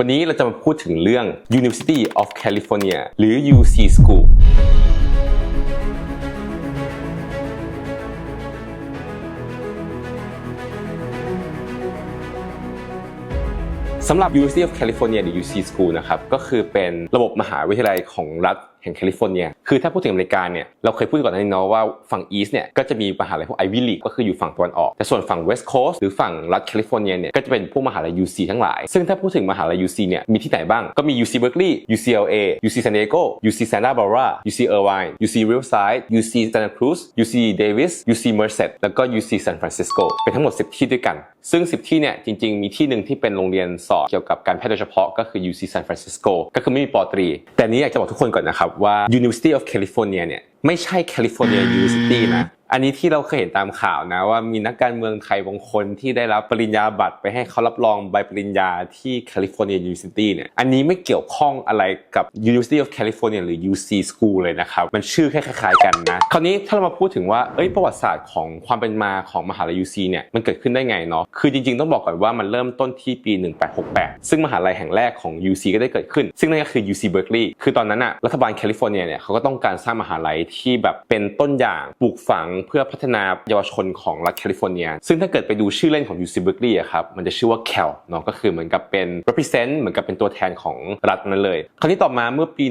วันนี้เราจะมาพูดถึงเรื่อง University of California หรือ UC School สำหรับ University of California หรือ UC School นะครับ ก็คือเป็นระบบมหาวิทยาลัยของรัฐ ห่งแคลิฟอร์เนีย คือถ้าพูดถึงอเมริกาเนี่ยเราเคยพูดก่อนหน้านี้เนาะว่าฝั่ง East เนี่ยก็จะมีมหาลัยพวก Ivy League ก็คืออยู่ฝั่งตะวันออก แต่ส่วนฝั่ง West Coast หรือฝั่งรัฐแคลิฟอร์เนียเนี่ยก็จะเป็นพวกมหาลัย UC ทั้งหลาย ซึ่งถ้าพูดถึงมหาลัย UC เนี่ยมีที่ไหนบ้างก็มี UC Berkeley UCLA UC San Diego UC Santa Barbara UC Irvine UC Riverside UC Santa Cruz UC Davis UC Merced แล้วก็ UC San Francisco เป็นทั้งหมด 10 ที่ด้วยกัน ซึ่ง 10 ที่เนี่ยจริง ๆ มีที่หนึ่งที่เป็นโรงเรียนสอนเกี่ยวกับการแพทย์โดยเฉพาะก็คือ UC San Francisco ก็คือไม่มีปอตรี แต่นี้อยากจะบอกทุกคนก่อนนะครับว่า University of California เนี่ยไม่ใช่ California University นะ อันนี้ที่เราเคยเห็นตามข่าวนะว่ามีนักการเมืองไทยบางคนที่ได้รับปริญญาบัตรไปให้เขารับรองใบปริญญาที่ California University เนี่ยอันนี้ไม่เกี่ยวข้องอะไรกับ University of California หรือ UC School เลยนะครับ มันชื่อแค่คล้ายๆกันนะ คราวนี้ถ้าเรามาพูดถึงว่าเอ้ยประวัติศาสตร์ของความเป็นมาของมหาลัย UC เนี่ยมันเกิดขึ้นได้ไงเนาะคือจริงๆต้องบอกก่อนว่ามันเริ่มต้นที่ปี 1868 ซึ่งมหาลัยแห่งแรกของ UC ก็ได้เกิดขึ้น ซึ่งนั่นก็คือ UC Berkeley คือตอนนั้นอะรัฐบาลแคลิฟอร์เนียเนี่ยเขาก็ต้องการสร้างมหาลัยที่แบบเป็นต้นอย่างปลูกฝังเพื่อพัฒนาเยาวชนของรัฐแคลิฟอร์เนีย ซึ่งถ้าเกิดไปดูชื่อเล่นของ UC Berkeley อะครับ มันจะชื่อว่า Cal เนาะก็คือเหมือนกับเป็น represent เหมือนกับเป็นตัวแทนของรัฐนั้นเลย คราวนี้ต่อมาเมื่อปี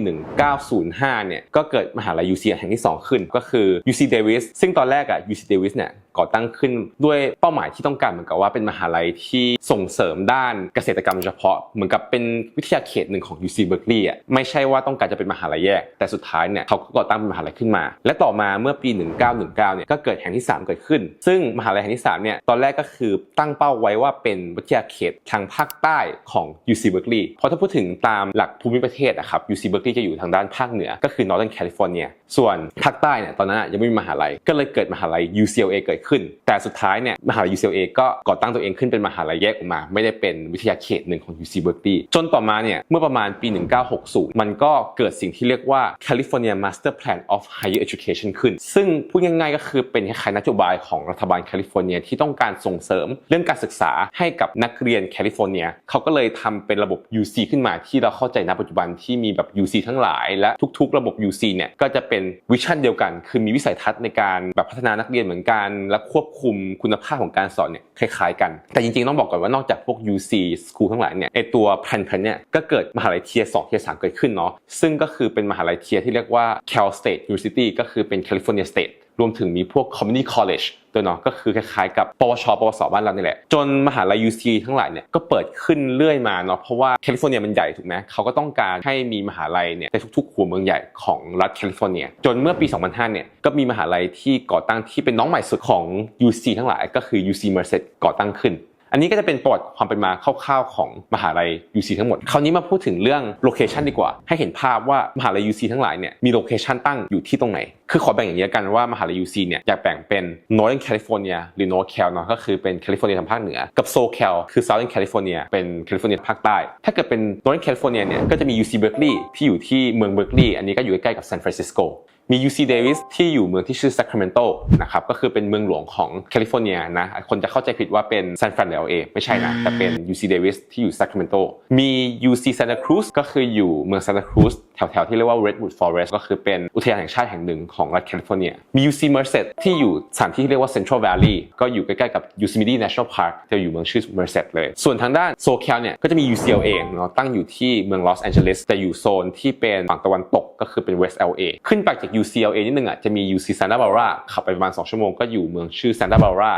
1905 เนี่ย ก็เกิดมหาลัย UC แห่งที่ 2 ขึ้น ก็คือ UC Davis ซึ่งตอนแรกอะ UC Davis เนี่ย ก่อตั้งขึ้นด้วยเป้าหมายที่ต้องการเหมือนกับว่าเป็นมหาลัยที่ส่งเสริมด้านเกษตรกรรมเฉพาะ เหมือนกับเป็นวิทยาเขตหนึ่งของ UC Berkeley อะไม่ใช่ว่าต้องการจะเป็นมหาลัยแยก แต่สุดท้ายเนี่ยเขาก็ก่อตั้งเป็นมหาลัยขึ้นมา และต่อมาเมื่อปี 1919เนี่ยก็เกิดแห่งที่ 3 เกิดขึ้น ซึ่งมหาลัยแห่งที่3เนี่ยตอนแรกก็คือตั้งเป้าไว้ว่าเป็นวิทยาเขตทางภาคใต้ของ UC Berkeley เพราะถ้าพูดถึงตามหลักภูมิประเทศอะครับ UC Berkeley จะอยู่ทางด้านภาคเหนือก็คือ Northern California ส่วนภาคใต้เนี่ยตอนนั้นยังไม่มีมหาลัยก็เลยเกิดมหาลัย UCLA เกิดขึ้น แต่สุดท้ายเนี่ยมหาลัย UCLA ก็ก่อตั้งตัวเองขึ้นเป็นมหาลัยแยกออกมา ไม่ได้เป็นวิทยาเขตหนึ่งของ UC Berkeley จนต่อมาเนี่ยเมื่อประมาณปี 1960 มันก็เกิดสิ่งที่เรียกว่า California Master Plan of Higher Education ขึ้น ซึ่งพูดง่ายๆก็คือเป็นคล้ายๆนโยบายของรัฐบาลแคลิฟอร์เนียที่ต้องการส่งเสริมเรื่องการศึกษาให้กับนักเรียนแคลิฟอร์เนียเขาก็เลยทำเป็นระบบ UC ขึ้นมาที่เราเข้าใจณปัจจุบันที่มีแบบ UC ทั้งหลาย และทุกๆ ระบบ UC เนี่ยก็จะเป็นวิชั่นเดียวกัน คือมีวิสัยทัศน์ในการแบบพัฒนานักเรียนเหมือนกันและควบคุมคุณภาพของการสอนเนี่ยคล้ายๆกัน แต่จริงๆต้องบอกก่อนว่านอกจากพวก UC School ทั้งหลายเนี่ยไอตัวแพลนเนี่ยก็เกิดมหาลัยเทียสองเทียสามเกิดขึ้นเนาะซึ่งก็คือเป็นมหาลัยเทียที่เรียกว่า Cal State University ก็คือเป็น California State รวมถึงมีพวก community college ด้วเนาะก็คือคล้ายๆกับปวช ปวส บ้านเรานี่แหละ จนมหาลัย UC ทั้งหลายเนี่ยก็เปิดขึ้นเรื่อยมาเนาะเพราะว่าแคลิฟอร์เนียมันใหญ่ถูกไหมเขาก็ต้องการให้มีมหาลัยเนี่ยในทุกๆหัวเมืองใหญ่ของรัฐแคลิฟอร์เนีย จนเมื่อปี 2005 เนี่ยก็มีมหาลัยที่ก่อตั้งที่เป็นน้องใหม่สุดของ UC ทั้งหลายก็คือ UC Merced ก่อตั้งขึ้น อันนี้ก็จะเป็นประวัติความเป็นมาคร่าวๆของมหาลัย UC ทั้งหมด คราวนี้มาพูดถึงเรื่องโลเคชันดีกว่า ให้เห็นภาพว่ามหาลัย UC ทั้งหลายเนี่ยมีโลเคชันตั้งอยู่ที่ตรงไหน คือขอแบ่งอย่างนี้กันว่ามหาลัย UC เนี่ยอยากแบ่งเป็น Northern California หรือ North Cal เนาะก็คือเป็นแคลิฟอร์เนียทางภาคเหนือ กับ SoCal คือ Southern California เป็นแคลิฟอร์เนียภาคใต้ ถ้าเกิดเป็น Northern California เนี่ยก็จะมี UC Berkeley ที่อยู่ที่เมือง Berkeley อันนี้ก็อยู่ใกล้ๆกับ San Francisco มี UC Davis ที่อยู่เมืองที่ชื่อ Sacramento นะครับก็คือเป็นเมืองหลวงของแคลิฟอร์เนียนะคนจะเข้าใจผิดว่าเป็น San Fran LA ไม่ใช่นะ แต่เป็น UC Davis ที่อยู่ Sacramento มี UC Santa Cruz ก็คืออยู่เมือง Santa Cruz แถวๆที่เรียกว่า Redwood Forest ก็คือเป็นอุทยานแห่งชาติแห่งหนึ่งของรัฐแคลิฟอร์เนีย มี UC Merced ที่อยู่สถานที่ที่เรียกว่า Central Valley ก็อยู่ใกล้ๆกับ Yosemite National Park จะอยู่เมืองชื่อ Merced เลย ส่วนทางด้าน SoCal เนี่ยก็จะมี UCLA เนาะตั้งอยู่ที่เมือง Los Angeles แต่อยู่โซนที่เป็นฝั่งตะวันตกก็คือเป็น West LA ขึ้นไปจาก UCLA นิดนึงอะจะมี UC Santa Barbara ขับไปประมาณ 2 ชั่วโมงก็อยู่เมืองชื่อ Santa Barbara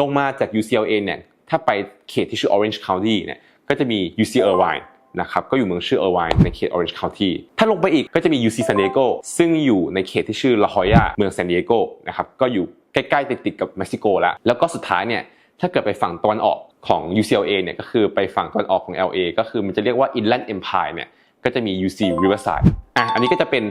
ลงมาจาก UCLA เนี่ยถ้าไปเขตที่ชื่อ Orange County เนี่ยก็จะมี UC Irvine นะครับก็อยู่เมืองชื่อ Irvine ในเขต Orange County ถ้าลงไปอีกก็จะมี UC San Diego ซึ่งอยู่ในเขตที่ชื่อ La Jolla เมือง San Diego นะครับก็อยู่ใกล้ๆติดๆกับเม็กซิโกแล้วแล้วก็สุดท้ายเนี่ยถ้าเกิดไปฝั่งตะวันออกของ UCLA เนี่ยก็คือไปฝั่งตะวันออกของ LA ก็คือมันจะเรียกว่า Inland Empire เนี่ยก็จะมี UC Riverside อะอันนี้ก็จะเป็น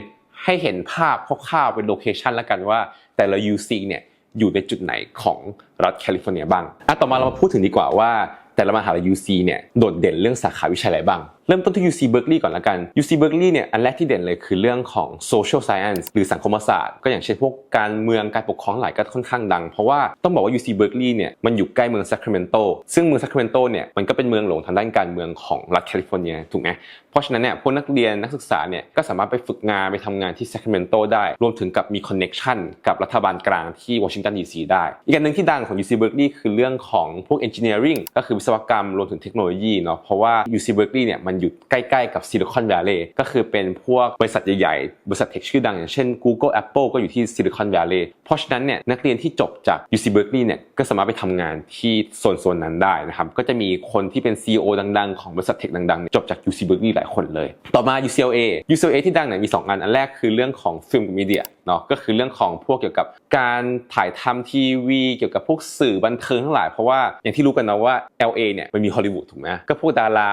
ให้เห็นภาพคร่าวๆเป็นโลเคชันแล้วกันว่า แต่ละ UC เนี่ยอยู่ในจุดไหนของรัฐแคลิฟอร์เนียบ้างอะต่อมาเรามาพูดถึงดีกว่าว่า แต่ละมหาลัย UC เนี่ยโดดเด่นเรื่องสาขาวิชาอะไรบ้าง ริ่มต้นที่ UC Berkeley ก่อนละกัน UC Berkeley เนี่ยอันแรกที่เด่นเลยคือเรื่องของ social science หรือสังคมศาสตร์ ก็อย่างเช่นพวกการเมืองการปกครองหลายก็ค่อนข้างดัง เพราะว่าต้องบอกว่า UC Berkeley เนี่ยมันอยู่ใกล้เมือง Sacramento ซึ่งเมือง Sacramento เนี่ยมันก็เป็นเมืองหลวงทางด้านการเมืองของรัฐแคลิฟอร์เนียถูกไหมเพราะฉะนั้นเนี่ยพวกนักเรียนนักศึกษาเนี่ยก็สามารถไปฝึกงานไปทำงานที่ Sacramento ได้ รวมถึงกับมี connection กับรัฐบาลกลางที่วอชิงตันดีซีได้ อีกอันหนึ่งที่ดังของ UC Berkeley คือเรื่องของพวก engineering ก็คือวิศวกรรมรวมถึงเทคโนโลยีเนาะเพราะว่า UC Berkeley เนี่ยมันอยู่ใกล้ๆกับ Silicon Valley ก็คือเป็นพวกบริษัทใหญ่ๆ บริษัทเทคชื่อดังอย่างเช่น Google Apple ก็อยู่ที่ Silicon Valley เพราะฉะนั้นเนี่ยนักเรียนที่จบจาก UC Berkeley เนี่ยก็สามารถไปทำงานที่โซนๆนั้นได้นะครับก็จะมีคนที่เป็น CEO ดังๆ ของบริษัทเทคดังๆ จบจาก UC Berkeley หลายคนเลย ต่อมา UCLA UCLA ที่ดังเนี่ยมี 2 อันอันแรกคือเรื่องของฟิล์มกับมีเดียเนาะก็คือเรื่องของพวกเกี่ยวกับการถ่ายทำทีวีเกี่ยวกับพวกสื่อบันเทิงทั้งหลายเพราะว่าอย่างที่รู้กันนะว่า LA เนี่ยมันมีฮอลลีวูดถูกไหมก็พวกดารา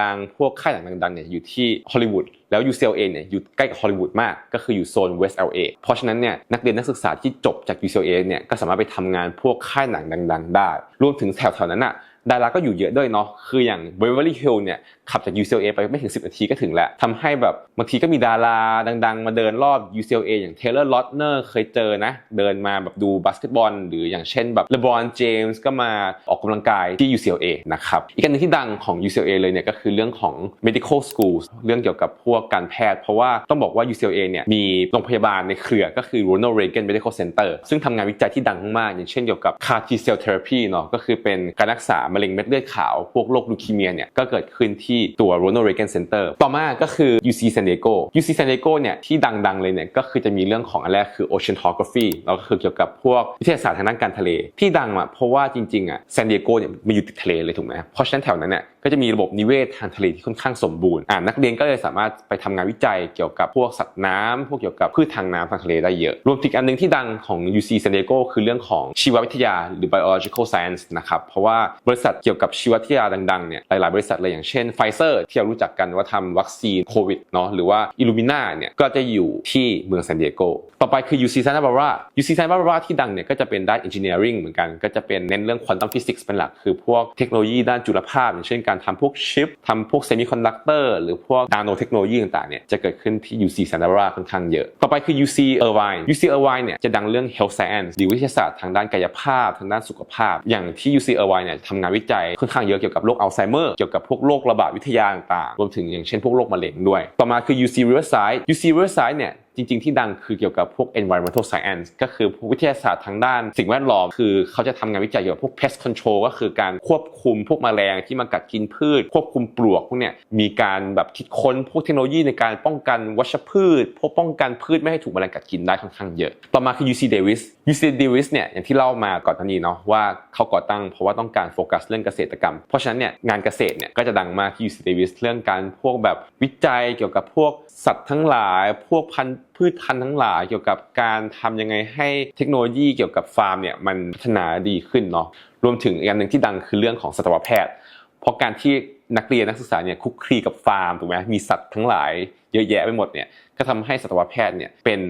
ดังๆพวกค่ายหนังดังๆเนี่ยอยู่ที่ฮอลลีวูดแล้ว UCLA เนี่ยอยู่ใกล้กับฮอลลีวูดมากก็คืออยู่โซน West LA เพราะฉะนั้นเนี่ยนักเรียนนักศึกษาที่จบจาก UCLA เนี่ยก็สามารถไปทำงานพวกค่ายหนังดัง ๆ ได้ รวมถึงแถวๆนั้นอะ ดาราก็อยู่เยอะด้วยเนาะคืออย่าง Beverly Hills เนี่ยขับจาก UCLA ไปไม่ถึง 10 นาทีก็ถึงแล้วทำให้แบบบางทีก็มีดาราดัง ๆ มาเดินรอบ UCLA อย่าง Taylor Lautner เคยเจอนะ เดินมาแบบดูบาสเกตบอล หรืออย่างเช่นแบบ LeBron James ก็มาออกกำลังกายที่ UCLA นะครับอีกอันหนึงที่ดังของ UCLA เลยเนี่ยก็คือเรื่องของ medical schools เรื่องเกี่ยวกับพวกการแพทย์ เพราะว่าต้องบอกว่า UCLA เนี่ยมีโรงพยาบาลในเครือก็คือ Ronald Reagan Medical Center ซึ่งทำงานวิจัยที่ดังมากๆอย่างเช่นเกี่ยวกับ CAR T cell therapy เนาะก็คือเป็นการรักษามะเร็งเม็ดเลือดขาว พวกโรคลูคีเมียเนี่ยก็เกิดขึ้นที่ตัว Ronald Reagan Center ต่อมาก็คือ UC San Diego UC San Diego เนี่ยที่ดังๆเลยเนี่ยก็คือจะมีเรื่องของอันแรกคือ Oceanography แล้วก็คือเกี่ยวกับพวกวิทยาศาสตร์ทางด้านการทะเล ที่ดังอะเพราะว่าจริงๆอะ San Diego เนี่ยมันอยู่ติดทะเลเลยถูกไหมเพราะฉะนั้นแถวนั้นเนี่ยก็จะมีระบบนิเวศทางทะเลที่ค่อนข้างสมบูรณ์อ่านักเรียนก็เลยสามารถไปทำงานวิจัยเกี่ยวกับพวกสัตว์น้ำพวกเกี่ยวกับพืชทางน้ำทางทะเลได้เยอะ รวมถึงอันหนึงที่ดังของ UC San Diego คือเรื่องของชีววิทยาหรือ biological science นะครับเพราะว่าบริษัทเกี่ยวกับชีววิทยาดังๆเนี่ยหลายๆบริษัทเลยอย่างเช่น Pfizer ที่เรารู้จักกันว่าทำวัคซีนโควิดเนาะหรือว่า Illumina เนี่ยก็จะอยู่ที่เมืองซานดิเอโกต่อไปคือ UC Santa Barbara UC Santa Barbara ที่ดังเนี่ยก็จะเป็นด้าน engineering เหมือนกันก็จะเป็นเน้นเรื่อง quantum physics เป็นหลักคือพวกเทคโนโลยีด้านจุลภาพอย่างเช่นการทำพวกชิปทำพวก semiconductor หรือพวก nano เทคโนโลยีต่างๆเนี่ยจะเกิดขึ้นที่ UC Santa Barbara ค่อนข้างเยอะ ต่อไปคือ UC Irvine UC Irvine เนี่ยจะดังเรื่อง health science หรือวิทยาศาสตร์ทางด้านกายภาพ ทางด้านสุขภาพ อย่างที่ UC Irvine เนี่ยทำงานวิจัยค่อนข้างเยอะเกี่ยวกับโรคอัลไซเมอร์เกี่ยวกับพวกโรคระบาดวิทยาต่างๆรวมถึงอย่างเช่นพวกโรคมะเร็งด้วย ต่อมาคือ UC Riverside UC Riverside เนี่ย จริง ๆ ที่ดังคือเกี่ยวกับพวก environmental science ก็คือวกวิทยาศาสตร์ทางด้านสิ่งแวดล้อม คือเขาจะทำงานวิจัยเกี่ยวกับพวก pest control ก็คือการควบคุมพวกแมลงที่มากัดกินพืช ควบคุมปลวกพวกเนี้ยมีการแบบคิดค้นพวกเทคโนโลยีในการป้องกันวัชพืชพวกป้องกันพืชไม่ให้ถูกแมลงกัดกินได้ค่อนข้างเยอะ ต่อมาคือ UC Davis UC Davis เนี่ยอย่างที่เล่ามาก่อนหน้านี้เนาะว่าเขาก่อตั้งเพราะว่าต้องการโฟกัสเรื่องเกษตรกรรม เพราะฉะนั้นเนี่ยงานเกษตรเนี่ยก็จะดังมากที่ UC Davis เรื่องการพวกแบบวิจัยเกี่ยวกับพวกสัตว์ทั้งหลาย พวกพันธุ์ พืชพันธุ์ทั้งหลายเกี่ยวกับการทำยังไงให้เทคโนโลยีเกี่ยวกับฟาร์มเนี่ยมันพัฒนาดีขึ้นเนาะรวมถึงอีกอันหนึ่งที่ดังคือเรื่องของสัตวแพทย์ เพราะการที่นักเรียนนักศึกษาเนี่ยคุกคลีกับฟาร์มถูกไหมมีสัตว์ทั้งหลายเยอะแยะไปหมดเนี่ยก็ทำให้สัตวแพทย์เนี่ยเป็น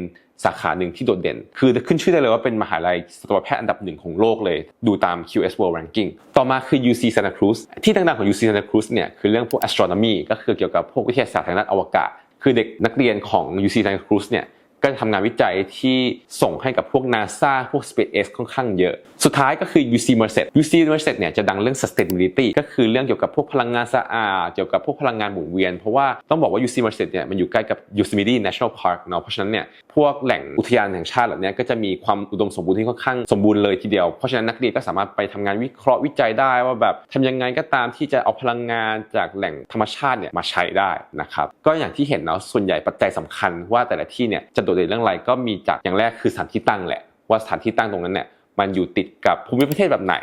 สาขาหนึ่งที่โดดเด่น คือขึ้นชื่อได้เลยว่าเป็นมหาลัยสัตวแพทย์อันดับหนึ่งของโลกเลย ดูตาม QS World Ranking ต่อมาคือ UC Santa Cruz ที่ดังๆของ UC Santa Cruz เนี่ยคือเรื่องพวก astronomy ก็คือเกี่ยวกับพวกวิทยาศาสตร์ทางด้านอวกาศ คือเด็กนักเรียนของ UC Santa Cruz เนี่ย ก็จะทำงานวิจัยที่ส่งให้กับพวก NASA พวก SpaceX ค่อนข้างเยอะ สุดท้ายก็คือ UC Merced UC Merced เนี่ยจะดังเรื่อง sustainability ก็คือเรื่องเกี่ยวกับพวกพลังงานสะอาด เกี่ยวกับพวกพลังงานหมุนเวียน เพราะว่าต้องบอกว่า UC Merced เนี่ยมันอยู่ใกล้กับ Yosemite National Park เนาะ เพราะฉะนั้นเนี่ยพวกแหล่งอุทยานแห่งชาติเหล่านี้ก็จะมีความอุดมสมบูรณ์ที่ค่อนข้างสมบูรณ์เลยทีเดียว เพราะฉะนั้นนักเรียนก็สามารถไปทำงานวิเคราะห์วิจัยได้ว่าแบบทำยังไงก็ตามที่จะเอาพลังงานจากแหล่งธรรมชาติเนี่ยมาใช้ได้นะครับ ก็อย่างที่เห็นเนาะส่วนใหญ่ปัจจัยสำคัญว่าแต่ละที่เนี่ยจะโดดเด่นเรื่องอะไรก็มีจากอย่างแรกคือสถานที่ตั้งแหละ ว่าสถานที่ตั้งตรงนั้นเนี่ยมันอยู่ติดกับภูมิประเทศแบบไหน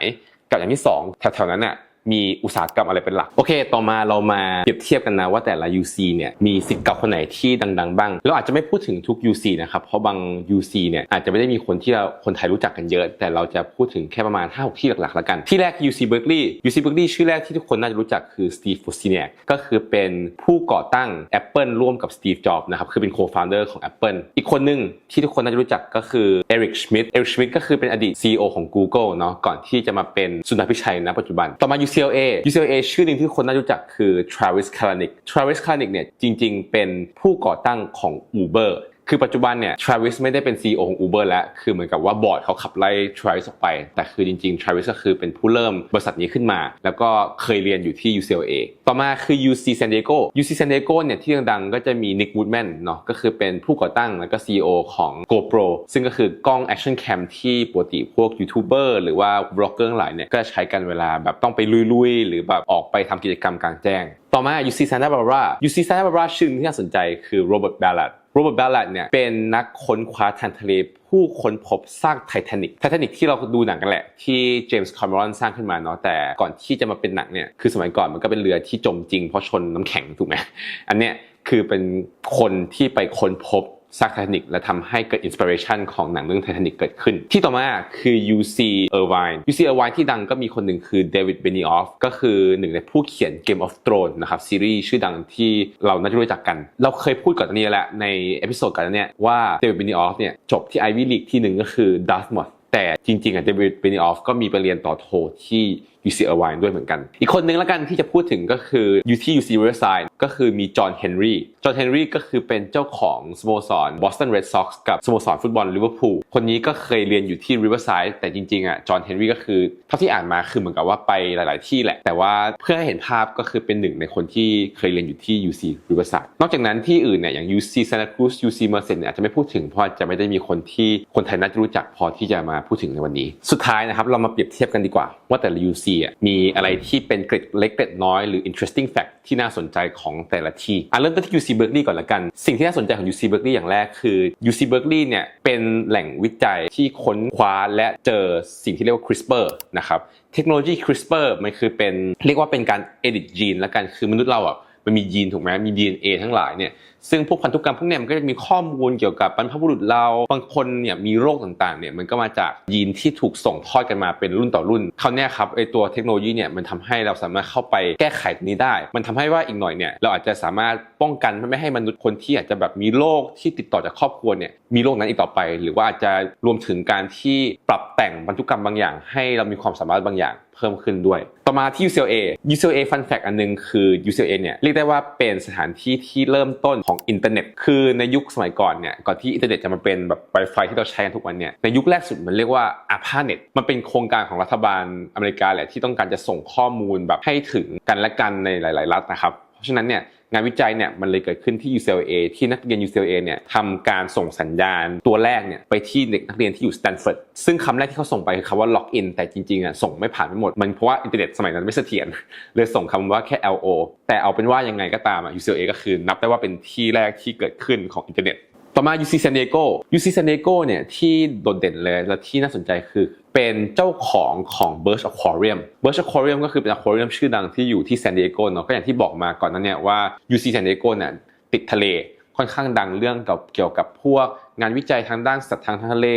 กับอย่างที่สองแถวๆนั้นเนี่ย มีอุตสาหกรรมอะไรเป็นหลัก โอเค ต่อมาเรามาเปรียบเทียบกันนะว่าแต่ละ UC เนี่ยมีสิทธิ์เก่าคนไหนที่ดัง ๆ บ้าง เราอาจจะไม่พูดถึงทุก UC นะครับ เพราะบาง UC เนี่ยอาจจะไม่ได้มีคนที่เราคนไทยรู้จักกันเยอะ แต่เราจะพูดถึงแค่ประมาณ5-6ที่หลักๆแล้วกัน ที่แรก UC Berkeley UC Berkeley ชื่อแรกที่ทุกคนน่าจะรู้จักคือ Steve Wozniak ก็คือเป็นผู้ก่อตั้ง Apple ร่วมกับ Steve Jobs นะครับคือเป็น co-founder ของ Apple อีกคนหนึ่งที่ทุกคนน่าจะรู้จักก็คือ Eric Schmidt Eric Schmidt ก็คือเป็นอดีต CEO ของ Google เนาะก่อนที่จะมาเป็นสุนทรพิชัยณปัจจุบันต่อมา UC UCLA UCLA ชื่อหนึ่งที่คนน่ารู้จักคือ Travis Kalanick Travis Kalanick เนี่ยจริงๆ เป็นผู้ก่อตั้งของ Uber คือปัจจุบันเนี่ย Travis ไม่ได้เป็น CEO ของ Uber แล้ว คือเหมือนกับว่าบอร์ดเขาขับไล่ Travis ออกไป แต่คือจริงๆ Travis ก็คือเป็นผู้เริ่มบริษัทนี้ขึ้นมา แล้วก็เคยเรียนอยู่ที่ UCLA ต่อมาคือ UC San Diego UC San Diego เนี่ยที่ดังๆก็จะมี Nick Woodman เนาะก็คือเป็นผู้ก่อตั้งแล้วก็ CEO ของ GoPro ซึ่งก็คือกล้อง Action Cam ที่ปกติพวกยูทูบเบอร์หรือว่าบล็อกเกอร์ทั้งหลายเนี่ยก็จะใช้กันเวลาแบบต้องไปลุยๆ หรือแบบออกไปทำกิจกรรมกลางแจ้ง ต่อมา UC Santa Barbara UC Santa Barbara ชื่อที่น่าสนใจคือ Robert Ballard โรเบิร์ตแบลลัดเนี่ยเป็นนักค้นคว้าทางทะเลผู้ค้นพบสร้างไททานิกไททานิกที่เราดูหนังกันแหละ ที่เจมส์คาร์มรอนสร้างขึ้นมาเนาะแต่ก่อนที่จะมาเป็นหนังเนี่ยคือสมัยก่อนมันก็เป็นเรือที่จมจริงเพราะชนน้ำแข็งถูกไหมอันเนี้ยคือเป็นคนที่ไปค้นพบ สร้างไททานิกและทำให้เกิดอินสปิเรชันของหนังเรื่องไททานิกเกิดขึ้น ที่ต่อมาคือ UC Irvine UC Irvine ที่ดังก็มีคนหนึ่งคือเดวิดเบนิออฟก็คือหนึ่งในผู้เขียน Game of Thrones นะครับซีรีส์ชื่อดังที่เราน่าจะรู้จักกัน เราเคยพูดก่อนหน้านี้แหละในเอพิโซดก่อนนี้ว่าเดวิดเบนิออฟเนี่ยจบที่ Ivy League ที่หนึ่งก็คือ Dartmouth แต่จริงๆอะเดวิดเบนิออฟก็มีไปเรียนต่อโทที่ UC Irvine ด้วยเหมือนกัน อีกคนนึงแล้วกันที่จะพูดถึงก็คืออยู่ที่ UC Riverside ก็คือมีจอห์นเฮนรี่จอห์นเฮนรี่ก็คือเป็นเจ้าของสโมสร Boston Red Sox กับสโมสรฟุตบอลลิเวอร์พูลคนนี้ก็เคยเรียนอยู่ที่ Riverside แต่จริงๆอะจอห์นเฮนรี่ก็คือเท่าที่อ่านมาคือเหมือนกับว่าไปหลาย ๆ ที่แหละ แต่ว่าเพื่อให้เห็นภาพก็คือเป็นหนึ่งในคนที่เคยเรียนอยู่ที่ UC Riverside นอกจากนั้นที่อื่นเนี่ยอย่าง UC Santa Cruz UC Merced เนี่ยอาจจะไม่พูดถึงเพราะจะไม่ได้มีคนที่คนไทยน่าจะรู้จักพอที่จะมาพูดถึงในวันนี้ สุดท้ายนะครับเรามาเปรียบเทียบกันดีกว่าว่าแต่ละ UC อะมีอะไรที่เป็นเกร็ดเล็กเกร็ดน้อยหรือ interesting fact ที่น่าสนใจของแต่ละที่อะเริ่มต้นที่ UC Berkeley ก่อนละกัน สิ่งที่น่าสนใจของ UC Berkeley อย่างแรกคือ UC Berkeley เนี่ยเป็นแหล่งวิจัยที่ค้นคว้าและเจอสิ่งที่เรียกว่า CRISPR นะครับเทคโนโลยี CRISPR มันคือเป็นเรียกว่าเป็นการ edit ยีนละกันคือมนุษย์เราอะมันมียีนถูกไหมมี DNA ทั้งหลายเนี่ย ซึ่งพวกพันธุกรรมพวกเนี้ยมันก็จะมีข้อมูลเกี่ยวกับบรรพบุรุษเราบางคนเนี่ยมีโรคต่างๆเนี่ยมันก็มาจากยีนที่ถูกส่งทอดกันมาเป็นรุ่นต่อรุ่นคราวนี้ครับไอตัวเทคโนโลยีเนี่ยมันทำให้เราสามารถเข้าไปแก้ไขตรงนี้ได้ มันทำให้ว่าอีกหน่อยเนี่ยเราอาจจะสามารถป้องกันไม่ให้มนุษย์คนที่อาจจะแบบมีโรคที่ติดต่อจากครอบครัวเนี่ยมีโรคนั้นอีกต่อไป หรือว่าอาจจะรวมถึงการที่ปรับแต่งพันธุกรรมบางอย่าง ให้เรามีความสามารถบางอย่างเพิ่มขึ้นด้วย ต่อมาที่ UCLA UCLA fun fact อันนึงคือ UCLA เนี่ยเรียกได้ว่าเป็นสถานที่ที่เริ่มต้นของอินเทอร์เน็ต คือในยุคสมัยก่อนเนี่ยก่อนที่อินเทอร์เน็ตจะมาเป็นแบบไวไฟที่เราใช้กันทุกวันเนี่ยในยุคแรกสุดมันเรียกว่าอาพาเน็ตมันเป็นโครงการของรัฐบาลอเมริกาแหละที่ต้องการจะส่งข้อมูลแบบให้ถึงกันและกันในหลาย ๆ รัฐนะครับเพราะฉะนั้นเนี่ย งานวิจัยเนี่ยมันเลยเกิดขึ้นที่ UCLA ที่นักเรียน UCLA เนี่ยทำการส่งสัญญาณตัวแรกเนี่ยไปที่เด็กนักเรียนที่อยู่สแตนฟอร์ดซึ่งคำแรกที่เขาส่งไปคือคำว่า log in แต่จริงๆอะส่งไม่ผ่านไปหมด มันเพราะว่าอินเทอร์เน็ตสมัยนั้นไม่เสถียรเลยส่งคำว่าแค่ LO แต่เอาเป็นว่ายังไงก็ตามอะ UCLA ก็คือนับได้ว่าเป็นที่แรกที่เกิดขึ้นของอินเทอร์เน็ต ต่อมา UC San Diego UC San Diego เนี่ยที่โดดเด่นเลยและที่น่าสนใจคือเป็นเจ้าของของ Birch Aquarium Birch Aquarium ก็คือเป็น aquarium ชื่อดังที่อยู่ที่ San Diego เนาะก็อย่างที่บอกมาก่อนนั้นเนี่ยว่า UC San Diego เนี่ยติดทะเลค่อนข้างดังเรื่องเกี่ยวกับพวกงานวิจัยทางด้านสัตว์ทางทะเล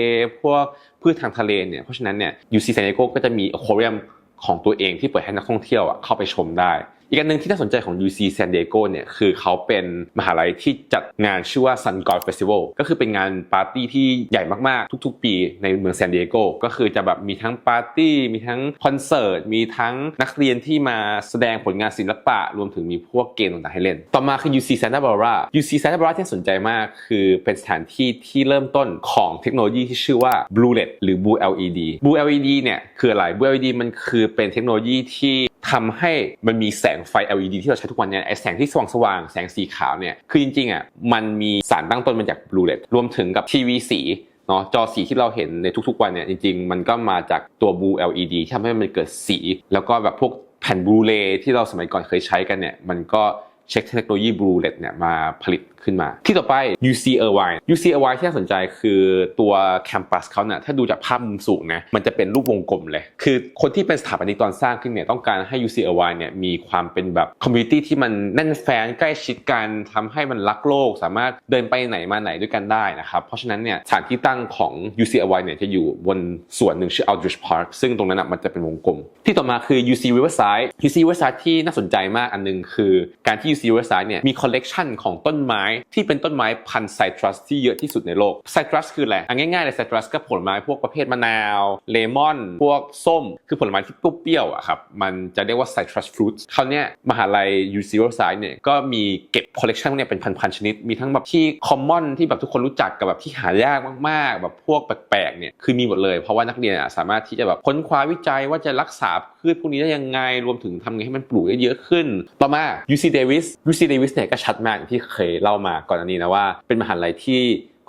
พวกพืชทางทะเลเนี่ยเพราะฉะนั้นเนี่ย UC San Diego ก็จะมี aquarium ของตัวเองที่เปิดให้นักท่องเที่ยวเข้าไปชมได้ อีกอันหนึ่งที่น่าสนใจของ UC San Diego เนี่ยคือเขาเป็นมหาลัยที่จัดงานชื่อว่า Sun God Festival ก็คือเป็นงานปาร์ตี้ที่ใหญ่มากๆ ทุกๆ ปีในเมืองซานดิเอโกก็คือจะแบบมีทั้งปาร์ตี้ มีทั้งคอนเสิร์ต มีทั้งนักเรียนที่มาแสดงผลงานศิลปะ รวมถึงมีพวกเกมต่างๆให้เล่น ต่อมาคือ UC Santa Barbara UC Santa Barbara ที่สนใจมากคือเป็นสถานที่ที่เริ่มต้นของเทคโนโลยีที่ชื่อว่า Blue LED หรือ Blue LED Blue LED เนี่ยคืออะไร Blue LED มันคือเป็นเทคโนโลยีที่ ทำให้มันมีแสงไฟ LED ที่เราใช้ทุกวันเนี่ยไอแสงที่สว่างสว่างแสงสีขาวเนี่ยคือจริงๆอะมันมีสารตั้งต้นมาจาก Blue LED รวมถึงกับทีวีสีเนาะจอสีที่เราเห็นในทุกๆวันเนี่ยจริงๆ มันก็มาจากตัว Blue LED ที่ทำให้มันเกิดสี แล้วก็แบบพวกแผ่นบลูเรที่เราสมัยก่อนเคยใช้กันเนี่ยมันก็เช็คเทคโนโลยี Blue LED เนี่ยมาผลิต ขึ้นมา ที่ต่อไป UC Irvine UC Irvine ที่น่าสนใจคือตัวแคมปัสเขาเนี่ยถ้าดูจากภาพมุมสูงนะมันจะเป็นรูปวงกลมเลย คือคนที่เป็นสถาปนิกตอนสร้างขึ้นเนี่ยต้องการให้ UC Irvine เนี่ยมีความเป็นแบบคอมมูนิตี้ที่มันแน่นแฟนใกล้ชิดกันทำให้มันรักโลก สามารถเดินไปไหนมาไหนด้วยกันได้นะครับเพราะฉะนั้นเนี่ยสถานที่ตั้งของ UC Irvine เนี่ยจะอยู่บนส่วนหนึ่งชื่อ Aldrich Park ซึ่งตรงนั้นนะมันจะเป็นวงกลม ที่ต่อมาคือ UC Riverside UC Riverside ที่น่าสนใจมากอันหนึงคือการที่ UC Riverside เนี่ยมีคอลเลกชันของต้นไม้ที่เป็นต้นไม้พันธุ์ไซตรัสที่เยอะที่สุดในโลกไซตรัสคืออะไรอะง่ายๆเลยไซตรัสก็ผลไม้พวกประเภทมะนาว เลมอน พวกส้ม คือผลไม้ที่เปรี้ยวๆอะครับ มันจะเรียกว่าไซตรัสฟรุตคราวเนี้ยมหาลัย UC Riverside เนี่ยก็มีเก็บคอลเลกชันเนี่ยเป็นพันๆชนิด มีทั้งแบบที่คอมมอนที่แบบทุกคนรู้จักกับแบบที่หายากมากๆ แบบพวกแปลกๆเนี่ยคือมีหมดเลย เพราะว่านักเรียนอะสามารถที่จะแบบค้นคว้าวิจัยว่าจะรักษาพืชพวกนี้ได้ยังไง รวมถึงทำไงให้มันปลูกได้เยอะขึ้น ต่อมา UC Davis UC Davis เนี่ยก็ชัดมากอย่างที่เคยเล่ามาก่อนอันนี้นะว่า เป็นมหาลัยที่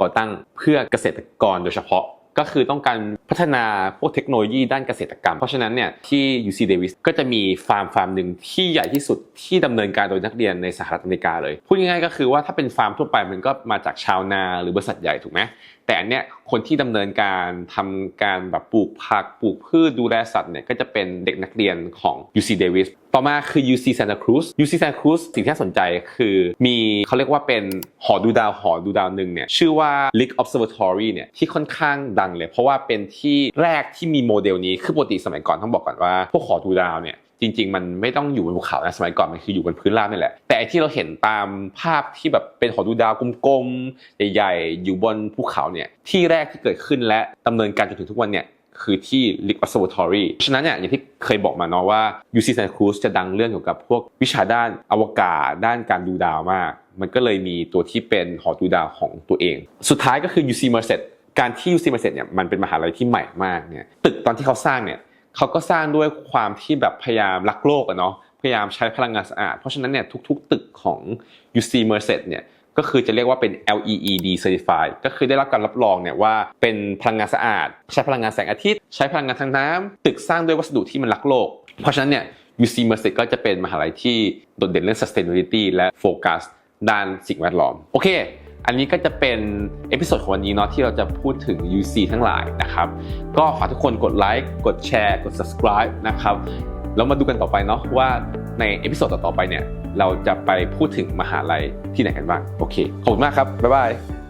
ก่อตั้งเพื่อเกษตรกรโดยเฉพาะก็คือต้องการพัฒนาพวกเทคโนโลยีด้านเกษตรกรรม เพราะฉะนั้นเนี่ยที่ UC Davis ก็จะมีฟาร์มฟาร์มหนึ่งที่ใหญ่ที่สุดที่ดำเนินการโดยนักเรียนในสหรัฐอเมริกาเลย พูดง่ายๆก็คือว่าถ้าเป็นฟาร์มทั่วไปมันก็มาจากชาวนาหรือบริษัทใหญ่ถูกไหมแต่อันเนี้ยคนที่ดำเนินการทำการแบบปลูกผักปลูกพืชดูแลสัตว์เนี่ยก็จะเป็นเด็กนักเรียนของ UC Davis ต่อมาคือ UC Santa Cruz UC Santa Cruz สิ่งที่น่าสนใจคือมีเขาเรียกว่าเป็นหอดูดาวหอดูดาวหนึ่งเนี่ยชื่อว่า Lick Observatory เนี่ยที่ค่อนข้างดังเลย เพราะว่าเป็นที่แรกที่มีโมเดลนี้คือปกติสมัยก่อนต้องบอกก่อนว่า พวกหอดูดาวเนี่ย จริง ๆ มันไม่ต้องอยู่บนภูเขานะสมัยก่อนมันคืออยู่บนพื้นราบนี่แหละ แต่ที่เราเห็นตามภาพที่แบบเป็นหอดูดาวกลมๆใหญ่ๆ อยู่บนภูเขาเนี่ยที่แรกที่เกิดขึ้นและดำเนินการจนถึงทุกวันเนี่ยคือที่ Lick Observatory ฉะนั้นเนี่ยอย่างที่เคยบอกมาเนาะว่า UC Santa Cruz จะดังเรื่องเกี่ยวกับพวกวิชาด้านอวกาศ ด้านการดูดาวมาก มันก็เลยมีตัวที่เป็นหอดูดาวของตัวเอง สุดท้ายก็คือ UC Merced การที่ UC Merced เนี่ยมันเป็นมหาลัยที่ใหม่มากเนี่ยตึกตอนที่เขาสร้างเนี่ย เขาก็สร้างด้วยความที่แบบพยายามรักโลกอะเนาะพยายามใช้พลังงานสะอาด เพราะฉะนั้นเนี่ยทุกๆ ตึกของ UC Merced เนี่ยก็คือจะเรียกว่าเป็น LEED certified ก็คือได้รับการรับรองเนี่ยว่าเป็นพลังงานสะอาด ใช้พลังงานแสงอาทิตย์ ใช้พลังงานทางน้ำตึกสร้างด้วยวัสดุที่มันรักโลก เพราะฉะนั้นเนี่ย UC Merced ก็จะเป็นมหาลัยที่โดดเด่นเรื่อง sustainability และโฟกัสด้านสิ่งแวดล้อม โอเค อันนี้ก็จะเป็นเอพิโซดของวันนี้เนาะที่เราจะพูดถึง UC ทั้งหลายนะครับ ก็ฝากทุกคนกดไลค์กดแชร์กด subscribe นะครับแล้วมาดูกันต่อไปเนาะว่าในเอพิโซดต่อๆไปเนี่ย เราจะไปพูดถึงมหาลัยที่ไหนกันบ้าง โอเค ขอบคุณมากครับ บ๊ายบาย